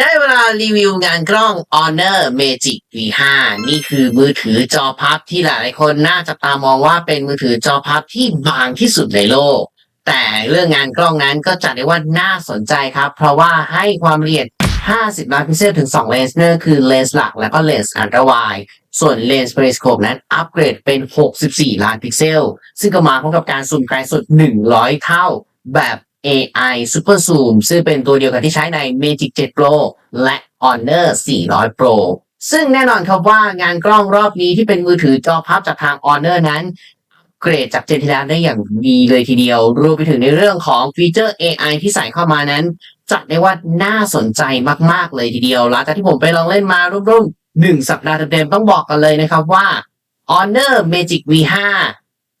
ได้เวลารีวิวงานกล้อง Honor Magic V5 นี่คือมือถือจอพับที่หลายคนน่าจะตามองว่าเป็นมือถือจอพับที่บางที่สุดในโลก แต่เรื่องงานกล้องนั้นก็จัดได้ว่าน่าสนใจครับ เพราะว่าให้ความละเอียด 50 ล้านพิกเซลถึง 2 เลนส์นั่นคือเลนส์หลักและก็เลนส์อันตรวายส่วนเลนส์ periscope นั้นอัปเกรดเป็น 64 ล้านพิกเซล ซึ่งก็มาพร้อมกับการซูมไกลสุด 100 เท่าแบบ AI Super Zoom ซึ่งเป็นตัวเดียวกันที่ใช้ใน Magic 7 Pro และ Honor 400 Pro ซึ่งแน่นอนครับว่างานกล้องรอบนี้ที่เป็นมือถือจอพับจากทาง Honor นั้น เกรดจากเจนที่แล้วได้อย่างดีเลยทีเดียว รวมไปถึงในเรื่องของฟีเจอร์ AI ที่ใส่เข้ามานั้น จัดได้ว่าน่าสนใจมาก ๆ เลยทีเดียว หลังจากที่ผมไปลองเล่นมาร่วมๆหนึ่งสัปดาห์เต็มๆต้องบอกกันเลยนะครับว่า Honor Magic V5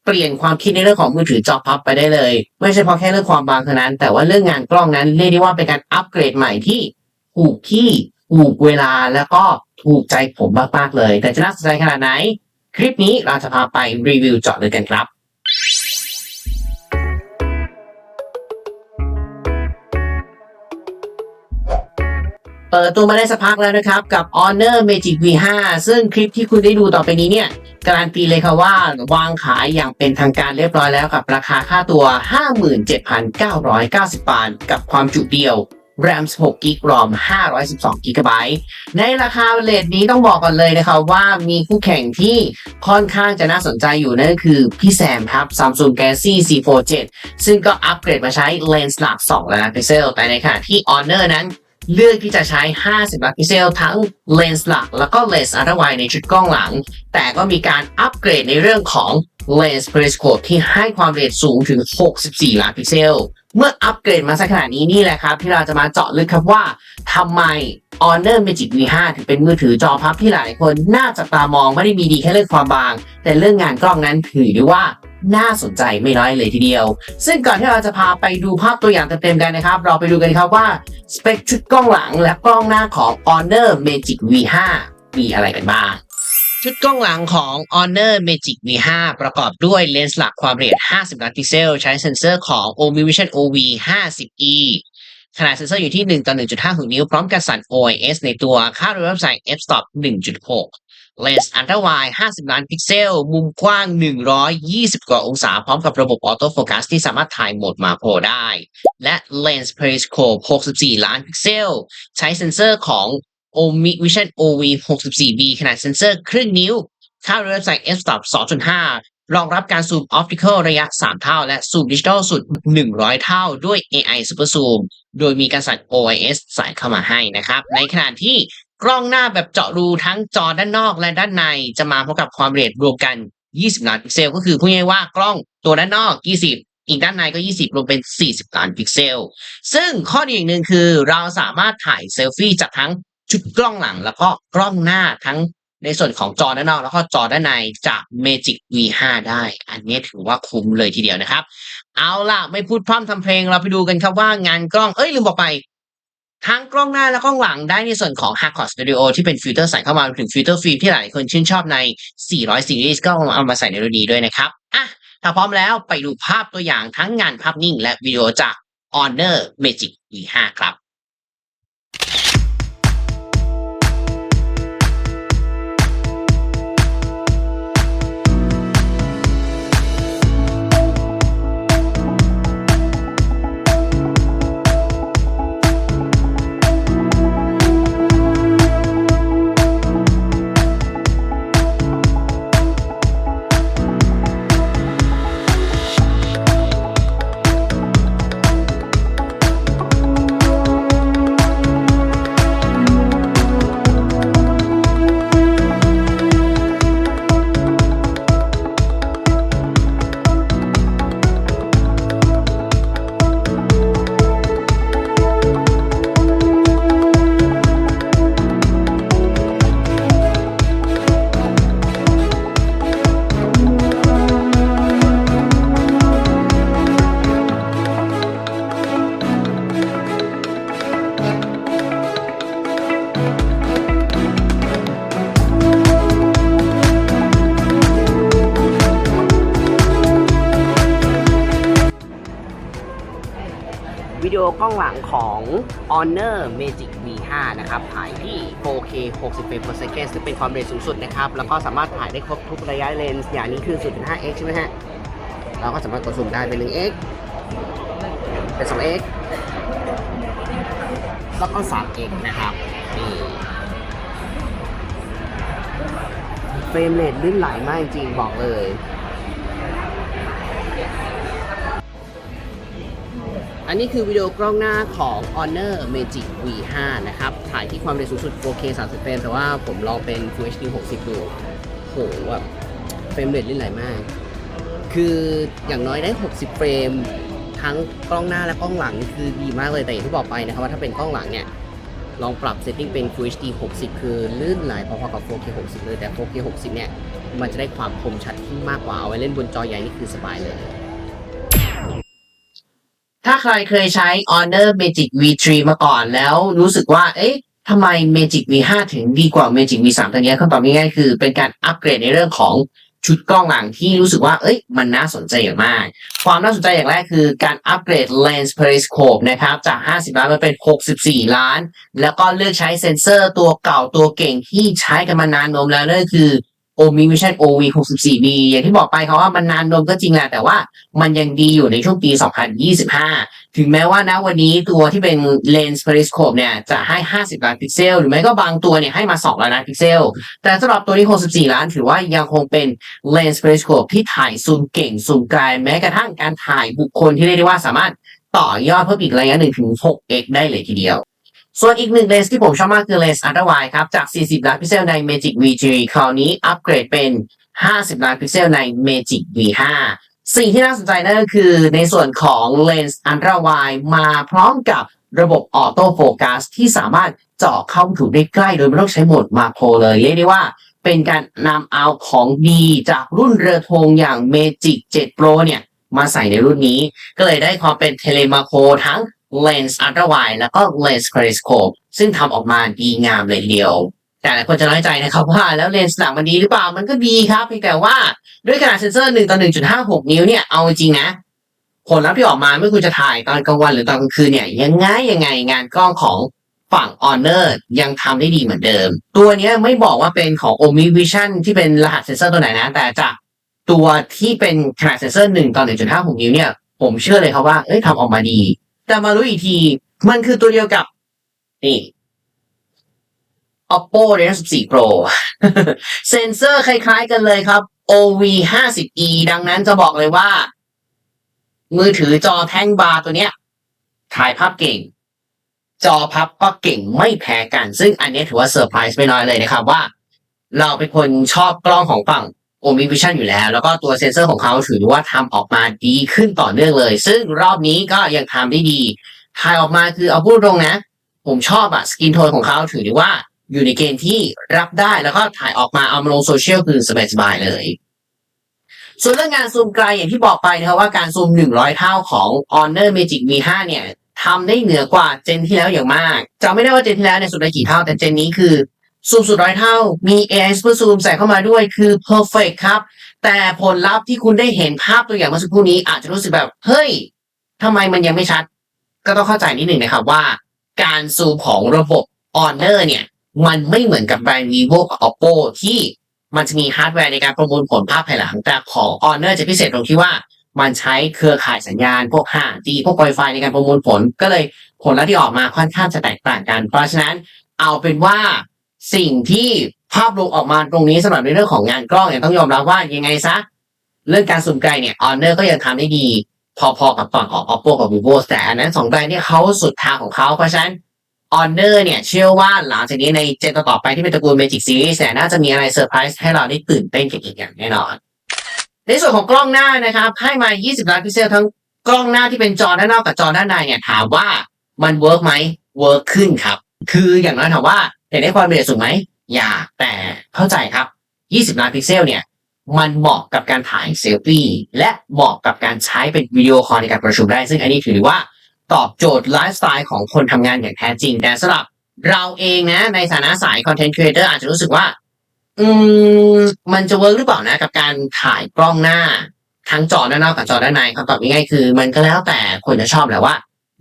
เปลี่ยนความคิดในเรื่องของมือถือจอพับไปได้เลย ไม่ใช่เพราะแค่เรื่องความบางเท่านั้น แต่ว่าเรื่องงานกล้องนั้นเรียกได้ว่าเป็นการอัปเกรดใหม่ที่ถูกที่ถูกเวลาแล้วก็ถูกใจผมมากๆเลย แต่จะน่าสนใจขนาดไหน คลิปนี้เราจะพาไปรีวิวเจาะเลยกันครับ ปิดตัวมาได้สักพักแล้วนะครับ กับ Honor Magic V5 ซึ่งคลิปที่คุณได้ดูต่อไปนี้เนี่ยการันตีเลยค่ะว่าวางขายอย่างเป็นทางการเรียบร้อยแล้วกับราคาค่าตัว 57,990 บาท กับความจุเดียว RAM 16 g b ROM 512 g b ในราคาเลทนี้ต้องบอกก่อนเลยนะครับว่ามีคู่แข่งที่ค่อนข้างจะน่าสนใจอยู่นั่นก็คือพี่แซมครับ Samsung Galaxy C4 7 ซึ่งก็อัปเกรดมาใช้เลนส์หลัก2ล้านพิกเซลแต่ในขณะที่ Honor นั้น เลือกที่จะใช้ 50 ล้านพิกเซลทั้งเลนส์หลัก แล้วก็เลนส์อัลตร้าไวในชุดกล้องหลัง แต่ก็มีการอัปเกรดในเรื่องของเลนส์ periscope ที่ให้ความละเอียดสูงถึง 64 ล้านพิกเซล เมื่ออัปเกรดมาสักขนาดนี้นี่แหละครับ ที่เราจะมาเจาะลึกครับว่าทำไม Honor Magic V5 ถึงเป็นมือถือจอพับที่หลายคนน่าจะตามองไม่ได้มีดีแค่เรื่องความบาง แต่เรื่องงานกล้องนั้นถือได้ว่า น่าสนใจไม่น้อยเลยทีเดียว ซึ่งก่อนที่เราจะพาไปดูภาพตัวอย่างเต็มๆกันนะครับ เราไปดูกันครับว่าสเปคชุดกล้องหลังและกล้องหน้าของ Honor Magic V5 มีอะไรกันบ้างชุดกล้องหลังของ Honor Magic V5 ประกอบด้วยเลนส์หลักความละเอียด 50 ล้านพิกเซล ใช้เซ็นเซอร์ของ OmniVision OV 50e ขนาดเซ็นเซอร์อยู่ที่ 1 ต่อ 1.5นิ้ว พร้อมกับสั่น OIS ในตัว ค่าโดยเว็บไซต์ f-stop 1.6 เลนส์อัลตร้าไวด์50 ล้านพิกเซล มุมกว้าง 120 กว่าองศา พร้อมกับระบบออโต้โฟกัสที่สามารถถ่ายโหมดมาโปรได้ และเลนส์ periscope 64 ล้านพิกเซล ใช้เซ็นเซอร์ของ Omi Vision OV 64B ขนาดเซ็นเซอร์ครึ่งนิ้ว ค่าเว็บไซต์ f-stop 2.5 รองรับการซูมออปติคอลระยะ 3 เท่า และซูมดิจิทัลสุด 100 เท่าด้วย AI Super Zoom โดยมีการสั่น OIS ใส่เข้ามาให้นะครับ ในขณะที่ กล้องหน้าแบบเจาะรูทั้งจอด้านนอกและด้านในจะมาพร้อมกับความละเอียดรวมกัน 20 ล้านพิกเซล ก็คือพูดง่ายๆว่ากล้องตัวด้านนอก 20 อีกด้านในก็ 20 รวมเป็น 40 ล้านพิกเซล ซึ่งข้อดีอย่างหนึ่งคือเราสามารถถ่ายเซลฟี่จากทั้งชุดกล้องหลัง แล้วก็กล้องหน้าทั้งในส่วนของจอด้านนอก แล้วก็จอด้านในจาก Magic V5 ได้ อันนี้ถือว่าคุ้มเลยทีเดียวนะครับ เอาล่ะ ไม่พูดพร่ำทำเพลงเราไปดูกันครับว่างานกล้องเอ้ยลืมบอกไป ทั้งกล้องหน้าและกล้องหลังได้ในส่วนของ h a r d c o r e Studio ที่เป็นฟิลเตอร์ใส่เข้ามาถึงฟิลเตอร์ฟิล์มที่หลายคนชื่นชอบใน 400 Series ก็เอามาใส่ในรุ่นนี้ด้วยนะครับอะถ้าพร้อมแล้วไปดูภาพตัวอย่างทั้งงานภาพนิ่งและวิดีโอจาก Honor Magic V5 ครับ กล้องหลังของ Honor Magic V5 นะครับ ถ่ายที่ 4K 60 frame per second ซึ่งเป็นความเร็วสูงสุดนะครับ แล้วก็สามารถถ่ายได้ครบทุกระยะเลนส์ อย่างนี้คือ 0.5x ใช่ไหมฮะ เราก็สามารถกดซูมได้เป็น 1x เป็น 2x แล้วก็ 3x นะครับ นี่เฟรมเรทลื่นไหลมากจริงๆบอกเลย อันนี้คือวิดีโอกล้องหน้าของ Honor Magic V5 นะครับ ถ่ายที่ความเร็วสูงสุด 4K 30 เฟรม แต่ว่าผมลองเป็น Full HD 60 ดูโหแบบเฟรมเรทลื่นไหลมาก คืออย่างน้อยได้ 60 เฟรม ทั้งกล้องหน้าและกล้องหลังนี่คือดีมากเลย แต่อย่างที่บอกไปนะครับว่าถ้าเป็นกล้องหลังเนี่ย ลองปรับเซตติ้งเป็น Full HD 60 คือลื่นไหลพอๆกับ 4K 60 เลย แต่ 4K 60 เนี่ย มันจะได้ความคมชัดที่มากกว่า เอาไว้เล่นบนจอใหญ่นี่คือสบายเลย ถ้าใครเคยใช้ Honor Magic V3 มาก่อนแล้วรู้สึกว่า เอ๊ะทำไม Magic V5 ถึงดีกว่า Magic V3 ตัวนี้คำตอบง่ายๆคือเป็นการอัปเกรดในเรื่องของชุดกล้องหลังที่รู้สึกว่า เอ้ย มันน่าสนใจอย่างมาก ความน่าสนใจอย่างแรกคือการอัปเกรด Lens Periscope นะครับ จาก 50 ล้านมาเป็น 64 ล้าน แล้วก็เลือกใช้เซ็นเซอร์ตัวเก่าตัวเก่งที่ใช้กันมานานนมแล้วนั่นคือ Omi Vision OV 64B อย่างที่บอกไปครับว่ามันนานนมก็จริงแหละแต่ว่ามันยังดีอยู่ในช่วงปี 2025 ถึงแม้ว่าณวันนี้ตัวที่เป็น Lens Periscope เนี่ยจะให้ 50 ล้านพิกเซล หรือไม่ก็บางตัวเนี่ยให้มา 2 ล้านพิกเซล แต่สำหรับตัวนี้ 64 ล้านถือว่ายังคงเป็น Lens Periscope ที่ถ่ายซูมเก่งซูมไกลแม้กระทั่งการถ่ายบุคคลที่เรียกได้ว่าสามารถต่อยอดเพิ่มอีกระยะหนึ่งถึง 6x ได้เลยทีเดียว ส่วนอีกหนึ่งเลนส์ที่ผมชอบมากคือเลนส์อัลตร้าไวครับ จาก 40 ล้านพิกเซลใน Magic V3 คราวนี้อัปเกรดเป็น 50 ล้านพิกเซลใน Magic V5 สิ่งที่น่าสนใจนั่นก็คือในส่วนของเลนส์อัลตร้าไวมาพร้อมกับระบบออโต้โฟกัสที่สามารถเจาะเข้าถูกได้ใกล้โดยไม่ต้องใช้โหมดมาโครเลยเรียกได้ว่าเป็นการนำเอาของดีจากรุ่นเรือธงอย่าง Magic 7 Pro เนี่ยมาใส่ในรุ่นนี้ ก็เลยได้ความเป็นเทเลมาโคทั้ง Lens Ultra Wide แล้วก็ Lens Periscope ซึ่งทำออกมาดีงามเลยทีเดียว แต่หลายคนจะน้อยใจนะครับว่าแล้วเลนส์หลังมันดีหรือเปล่ามันก็ดีครับเพียงแต่ว่าด้วยขนาดเซนเซอร์1ต่อ1.56 นิ้วเนี่ยเอาจริงนะผลลัพธ์ที่ออกมาไม่คุณจะถ่ายตอนกลางวันหรือตอนกลางคืนเนี่ยยังไงยังไงงานกล้องของฝั่ง Honor ยังทำได้ดีเหมือนเดิม ตัวนี้ไม่บอกว่าเป็นของ Omi Vision ที่เป็นรหัสเซนเซอร์ตัวไหนนะ แต่จากตัวที่เป็นขนาดเซนเซอร์1ต่อ1.56 นิ้วเนี่ย ผมเชื่อเลยครับว่าเอ้ยทำออกมาดี แต่มารู้อีกที มันคือตัวเดียวกับ นี่ Oppo Reno 14 Pro เซนเซอร์คล้ายๆกันเลยครับ OV 50e ดังนั้นจะบอกเลยว่า มือถือจอแท่งบาร์ตัวเนี้ย ถ่ายภาพเก่ง จอพับก็เก่งไม่แพ้กัน ซึ่งอันนี้ถือว่าเซอร์ไพรส์ไม่น้อยเลยนะครับว่า เราเป็นคนชอบกล้องของฝั่ง Omi Vision อยู่แล้ว แล้วก็ตัวเซนเซอร์ของเขาถือว่าทำออกมาดีขึ้นต่อเนื่องเลย ซึ่งรอบนี้ก็ยังทำได้ดีถ่ายออกมาคือเอาพูดตรงนะ ผมชอบอะสกินโทนของเขาถือว่าอยู่ในเกณฑ์ที่รับได้แล้วก็ถ่ายออกมาเอามาลงโซเชียลคือสบายๆเลย ส่วนเรื่องงานซูมไกลอย่างที่บอกไปนะครับว่าการซูม 100 เท่าของ Honor Magic V5 เนี่ยทำได้เหนือกว่าเจนที่แล้วอย่างมากจำไม่ได้ว่าเจนที่แล้วเนี่ยซูมได้กี่เท่า แต่เจนนี้คือ ซูมสุดร้อยเท่า มี AI Super Zoom ใส่เข้ามาด้วยคือ perfect ครับ แต่ผลลัพธ์ที่คุณได้เห็นภาพตัวอย่างเมื่อสักครู่นี้อาจจะรู้สึกแบบ เฮ้ยทำไมมันยังไม่ชัด ก็ต้องเข้าใจนิดหนึ่งนะครับว่า การซูมของระบบ Honor เนี่ย มันไม่เหมือนกับแบรนด์ vivo กับ oppo ที่มันจะมีฮาร์ดแวร์ในการประมวลผลภาพภายหลัง แต่ของ Honor จะพิเศษตรงที่ว่ามันใช้เครือข่ายสัญญาณ พวก 5G พวก Wi-Fi ในการประมวลผล ก็เลยผลลัพธ์ที่ออกมาค่อนข้างจะแตกต่างกัน เพราะฉะนั้นเอาเป็นว่า สิ่งที่ภาพรวมออกมาตรงนี้สำหรับในเรื่องของงานกล้องเนี่ยต้องยอมรับว่ายังไงซะ เรื่องการซูมไกลเนี่ย Honor ก็ยังทำได้ดี พอๆกับฝั่งของ oppo กับ vivo แต่อันนั้นสองแบรนด์ที่เขาสุดทางของเขาเพราะฉะนั้น Honor เนี่ยเชื่อว่าหลังจากนี้ในเจนต่อไปที่เป็นตระกูล Magic Series เนี่ยน่าจะมีอะไรเซอร์ไพรส์ให้เราได้ตื่นเต้นกันอีกอย่างแน่นอน ในส่วนของกล้องหน้านะครับ ให้มา 20 ล้านพิกเซลทั้งกล้องหน้าที่เป็นจอด้านนอกกับจอด้านในเนี่ยถามว่ามันเวิร์กไหมเวิร์กขึ้นครับ คืออย่างน้อยถามว่า เห็นได้ความละเอียดสูงไหมอย่าแต่เข้าใจครับ 20 ล้านพิกเซลเนี่ยมันเหมาะกับการถ่ายเซลฟี่และเหมาะกับการใช้เป็นวิดีโอคอลในการประชุมได้ ซึ่งอันนี้ถือว่าตอบโจทย์ไลฟ์สไตล์ของคนทำงานอย่างแท้จริง แต่สำหรับเราเองนะ ในฐานะสายคอนเทนต์ครีเอเตอร์อาจจะรู้สึกว่า อืม มันจะเวิร์กหรือเปล่านะ กับการถ่ายกล้องหน้า ทั้งจอด้านนอกกับจอด้านในคำตอบง่ายๆคือ มันก็แล้วแต่คนจะชอบแหละว่า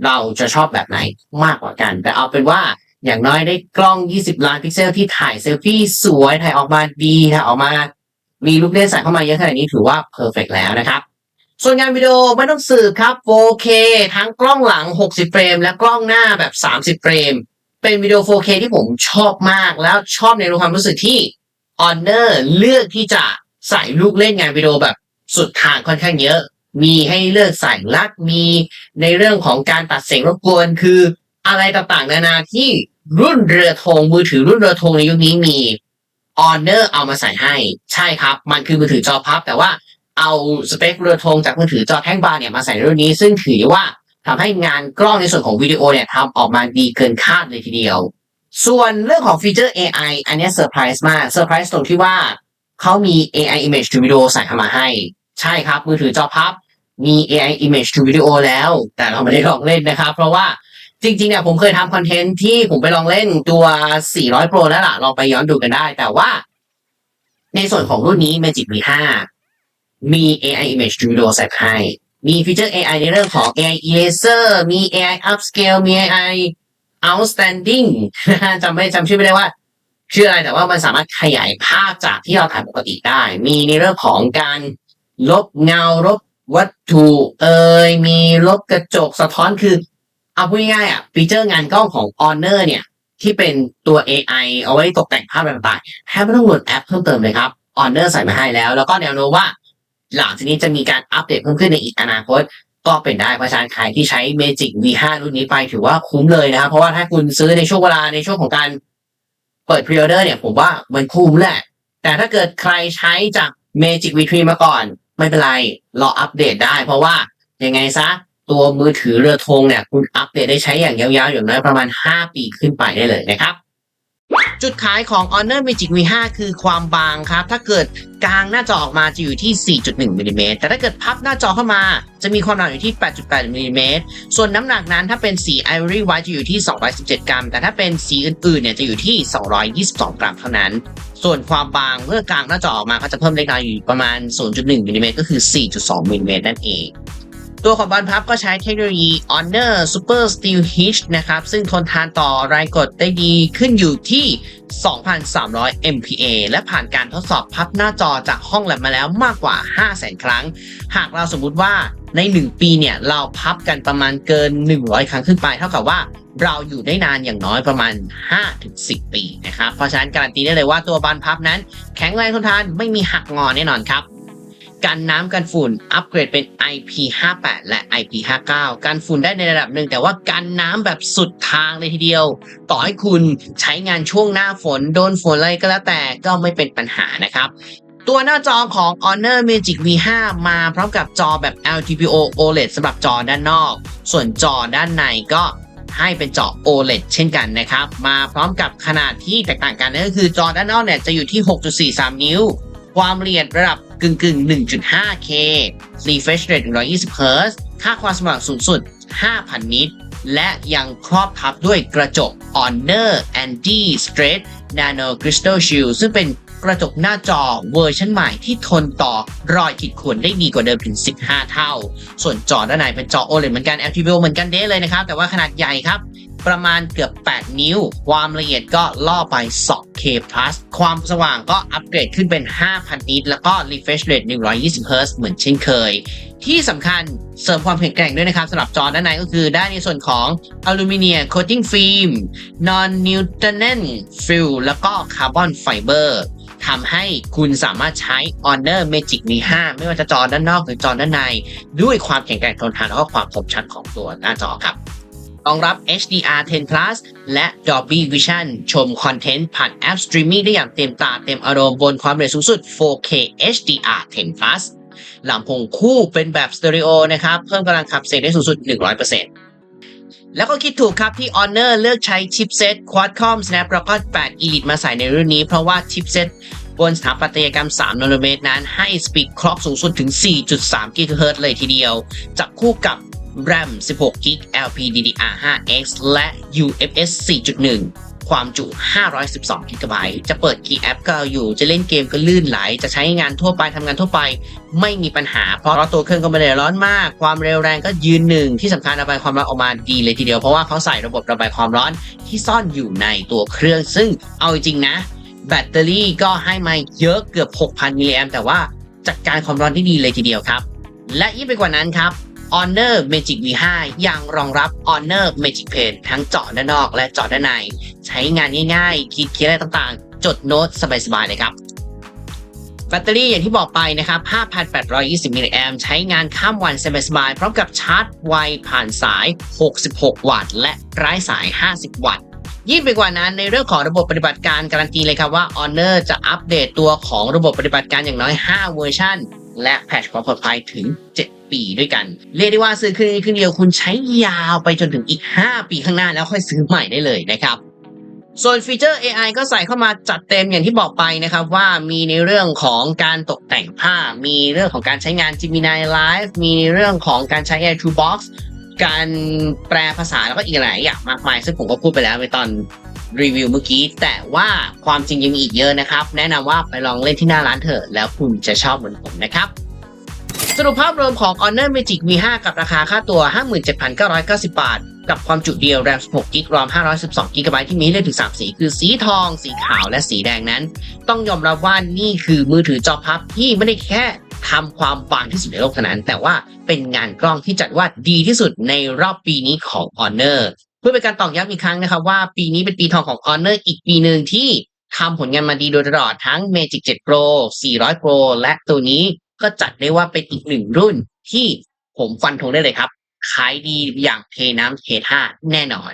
เราจะชอบแบบไหนมากกว่ากัน แต่เอาเป็นว่า อย่างน้อยได้กล้อง 20 ล้านพิกเซลที่ถ่ายเซลฟี่สวยถ่ายออกมาดีถ่ายออกมา มีลูกเล่นใส่เข้ามาเยอะขนาดนี้ถือว่าเพอร์เฟกแล้วนะครับ ส่วนงานวิดีโอไม่ต้องสืบครับ 4K ทั้งกล้องหลัง 60 เฟรม และกล้องหน้าแบบ 30 เฟรม เป็นวิดีโอ 4K ที่ผมชอบมากแล้วชอบในความรู้สึกที่ Honor เลือกที่จะใส่ลูกเล่นงานวิดีโอแบบสุดทางค่อนข้างเยอะ มีให้เลือกใส่ลักมีในเรื่องของการตัดเสียงรบกวนคือ อะไรต่างๆ นานาที่รุ่นเรือธงมือถือรุ่นเรือธงในยุคนี้มี Honor เอามาใส่ให้ ใช่ครับ มันคือมือถือจอพับ แต่ว่าเอาสเปคเรือธงจากมือถือจอแท่งบานเนี่ยมาใส่ในรุ่นนี้ ซึ่งถือว่าทำให้งานกล้องในส่วนของวิดีโอเนี่ยทำออกมาดีเกินคาดเลยทีเดียว ส่วนเรื่องของฟีเจอร์ AI อันนี้เซอร์ไพรส์มากเซอร์ไพรส์ตรงที่ว่าเขามี AI image to video ใส่เข้ามาให้ ใช่ครับ มือถือจอพับมี AI image to video แล้ว แต่เราไม่ได้ลองเล่นนะครับ เพราะว่า จริงๆเนี่ยผมเคยทำคอนเทนต์ที่ผมไปลองเล่นตัว 400 Pro แล้วล่ะลองไปย้อนดูกันได้ แต่ว่า ในส่วนของรุ่นนี้ Magic V5 มี AI image to video ใส่ให้มีฟีเจอร์ AI ในเรื่องของ AI eraser มี AI upscale มี AI outstanding จำไม่จำชื่อไม่ได้ว่า ชื่ออะไรแต่ว่ามันสามารถขยายภาพจากที่เราถ่ายปกติได้ มีในเรื่องของการลบเงาลบวัตถุเอ่ยมีลบกระจกสะท้อนคือ เอาพูดง่ายๆอะฟีเจอร์งานกล้องของ Honor เนี่ย ที่เป็นตัว AI เอาไว้ตกแต่งภาพต่างๆแทบไม่ต้องโหลดแอปเพิ่มเติมเลยครับ Honor ใส่มาให้แล้ว แล้วก็แนวโน้มว่า หลังจากนี้จะมีการอัปเดตเพิ่มขึ้นในอีกอนาคต ก็เป็นได้เพราะฉะนั้นใครที่ใช้ Magic V5 รุ่นนี้ไปถือว่าคุ้มเลยนะครับ เพราะว่าถ้าคุณซื้อในช่วงเวลาในช่วงของการเปิดพรีออเดอร์เนี่ยผมว่ามันคุ้มแหละ แต่ถ้าเกิดใครใช้จาก Magic V3 มาก่อน ไม่เป็นไรรออัปเดตได้ เพราะว่ายังไงซะ ตัวมือถือเรือธงเนี่ยคุณอัปเดตได้ใช้อย่างยาวๆอย่างน้อยประมาณ 5 ปีขึ้นไปได้เลยนะครับ จุดขายของ Honor Magic V5 คือความบางครับ ถ้าเกิดกลางหน้าจอออกมาจะอยู่ที่ 4.1มิลลิเมตรแต่ถ้าเกิดพับหน้าจอเข้ามา จะมีความหนาอยู่ที่ 8.8มิลลิเมตรส่วนน้ำหนักนั้นถ้าเป็นสี Ivory White จะอยู่ที่ 217 กรัม แต่ถ้าเป็นสีอื่นๆเนี่ยจะอยู่ที่ 222 กรัมเท่านั้น ส่วนความบางเมื่อกลางหน้าจอออกมาก็จะเพิ่มเล็กน้อยอยู่ประมาณ 0.1มิลิเมตรก็คือ 4.2มิลลิเมตรนั่นเอง ตัวของบานพับก็ใช้เทคโนโลยี Honor Super Steel Hitch นะครับ ซึ่งทนทานต่อแรงกดได้ดีขึ้นอยู่ที่ 2,300 MPa และผ่านการทดสอบพับหน้าจอจากห้องแลบมาแล้วมากกว่า 500,000 ครั้ง หากเราสมมุติว่าใน 1 ปีเนี่ย เราพับกันประมาณเกิน 100 ครั้งขึ้นไป เท่ากับว่าเราอยู่ได้นานอย่างน้อยประมาณ 5-10 ปีนะครับ เพราะฉะนั้นการันตีได้เลยว่าตัวบานพับนั้น แข็งแรงทนทานไม่มีหักงอแน่นอนครับ กันน้ำกันฝุ่นอัปเกรดเป็น IP58 และ IP59 กันฝุ่นได้ในระดับหนึ่งแต่ว่ากันน้ำแบบสุดทางเลยทีเดียว ต่อให้คุณใช้งานช่วงหน้าฝนโดนฝนอะไรก็แล้วแต่ก็ไม่เป็นปัญหานะครับตัวหน้าจอของ Honor Magic V5 มาพร้อมกับจอแบบ LTPO OLED สำหรับจอด้านนอก ส่วนจอด้านในก็ให้เป็นจอ OLED เช่นกันนะครับ มาพร้อมกับขนาดที่แตกต่างกันนั่นก็คือจอด้านนอกเนี่ยจะอยู่ที่ 6.43 นิ้ว ความละเอียดระดับ กึ่งกึ่ง 1.5K refresh rate 120 Hz ค่าความสว่างสูงสุด 5,000 นิตและยังครอบทับด้วยกระจก Honor Anti Stress Nano Crystal Shield ซึ่งเป็นกระจกหน้าจอเวอร์ชันใหม่ที่ทนต่อรอยขีดข่วนได้ดีกว่าเดิมถึง 15 เท่า ส่วนจอด้านในเป็นจอ OLED เหมือนกัน LTPO เหมือนกันเด้เลยนะครับ แต่ว่าขนาดใหญ่ครับ ประมาณเกือบ 8 นิ้ว ความละเอียดก็ล่อไป 2K plus ความสว่างก็อัปเกรดขึ้นเป็น 5,000 นิต แล้วก็ refresh rate 120 Hz เหมือนเช่นเคย ที่สำคัญเสริมความแข็งแกร่งด้วยนะครับสำหรับจอด้านในก็คือได้ในส่วนของอลูมิเนียม coating film non Newtonen fill แล้วก็คาร์บอนไฟเบอร์ทำให้คุณสามารถใช้ Honor Magic V5 ไม่ว่าจะจอด้านนอกหรือจอด้านใน ด้วยความแข็งแกร่งทนทานแล้วก็ความคมชัดของตัวหน้าจอครับ รองรับ HDR 10 plus และ Dolby Vision ชมคอนเทนต์ผ่านแอปสตรีมมิ่งได้อย่างเต็มตาเต็มอารมณ์บนความเร็วสูงสุด 4K HDR 10 plus ลำโพงคู่เป็นแบบสเตอริโอนะครับ เพิ่มกำลังขับเสียงได้สูงสุด 100%แล้วก็คิดถูกครับที่ Honor เลือกใช้ชิปเซต Qualcomm Snapdragon 8 Elite มาใส่ในรุ่นนี้เพราะว่าชิปเซตบนสถาปัตยกรรม 3 นาโนเมตรนั้นให้สปีดคล็อกสูงสุดถึง 4.3 GHz เลยทีเดียว จับคู่กับ RAM 16 GB LPDDR5X และ UFS 4.1 ความจุ 512กิกะไบต์จะเปิดกี่แอปก็อยู่ จะเล่นเกมก็ลื่นไหล จะใช้งานทั่วไปทำงานทั่วไป ไม่มีปัญหา เพราะตัวเครื่องก็ไม่ได้ร้อนมาก ความเร็วแรงก็ยืนหนึ่ง ที่สำคัญระบายความร้อนออกมาดีเลยทีเดียว เพราะว่าเขาใส่ระบบระบายความร้อนที่ซ่อนอยู่ในตัวเครื่อง ซึ่งเอาจริงนะ แบตเตอรี่ก็ให้มาเยอะเกือบ 6,000 มิลลิแอมแต่ว่าจัดการความร้อนที่ดีเลยทีเดียวครับ และยิ่งไปกว่านั้นครับ Honor Magic V5 ยังรองรับ Honor Magic Pen ทั้งเจาะด้านนอกและเจาะด้านใน ใช้งานง่ายๆ คิดเคียอะไรต่างๆ จดโน้ตสบายๆเลยครับแบตเตอรี่อย่างที่บอกไปนะครับ 5,820 มิลลิแอมใช้งานข้ามวันสบายๆพร้อมกับชาร์จไวผ่านสาย 66 วัตต์ และไร้สาย 50 วัตต์ยิ่งไปกว่านั้นในเรื่องของระบบปฏิบัติการการันตีเลยครับว่า Honor จะอัปเดตตัวของระบบปฏิบัติการอย่างน้อย 5 เวอร์ชันและแพทชความปลอดภัยถึง 7 ปีด้วยกัน เรียกได้ว่าซื้อครื่องนี้ครื่องเดียวคุณใช้ยาวไปจนถึงอีก 5 ปีข้างหน้าแล้วค่อยซื้อใหม่ได้เลยนะครับส่วนฟีเจอร์ AI ก็ใส่เข้ามาจัดเต็มอย่างที่บอกไปนะครับว่ามีในเรื่องของการตกแต่งภาพ มีเรื่องของการใช้งาน Gemini Live มีเรื่องของการใช้ AI Toolbox การแปลภาษาแล้วก็อีกหลายอย่างมากมาย ซึ่งผมก็พูดไปแล้วในตอนรีวิวเมื่อกี้ แต่ว่าความจริงยังมีอีกเยอะนะครับ แนะนำว่าไปลองเล่นที่หน้าร้านเถอะแล้วคุณจะชอบเหมือนผมนะครับ สรุปภาพรวมของ Honor Magic V5 กับราคาค่าตัว 57,990 บาท กับความจุเดียว RAM 16 g b ROM 512 g b ที่มีเลือกถึง 3 สี คือสีทอง สีขาวและสีแดงนั้น ต้องยอมรับว่านี่คือมือถือจอพับที่ไม่ได้แค่ทำความบางที่สุดในโลกเท่านั้น แต่ว่าเป็นงานกล้องที่จัดว่าดีที่สุดในรอบปีนี้ของ Honor เพื่อเป็นการตอกย้ำอีกครั้งนะครับว่าปีนี้เป็นปีทองของ Honor อีกปีหนึ่งที่ทำผลงานมาดีโดยตลอดทั้ง Magic 7 Pro 400 Pro และตัวนี้ ก็จัดได้ว่าเป็นอีกหนึ่งรุ่นที่ผมฟันธงได้เลยครับ ขายดีอย่างเทน้ำเทท่าแน่นอน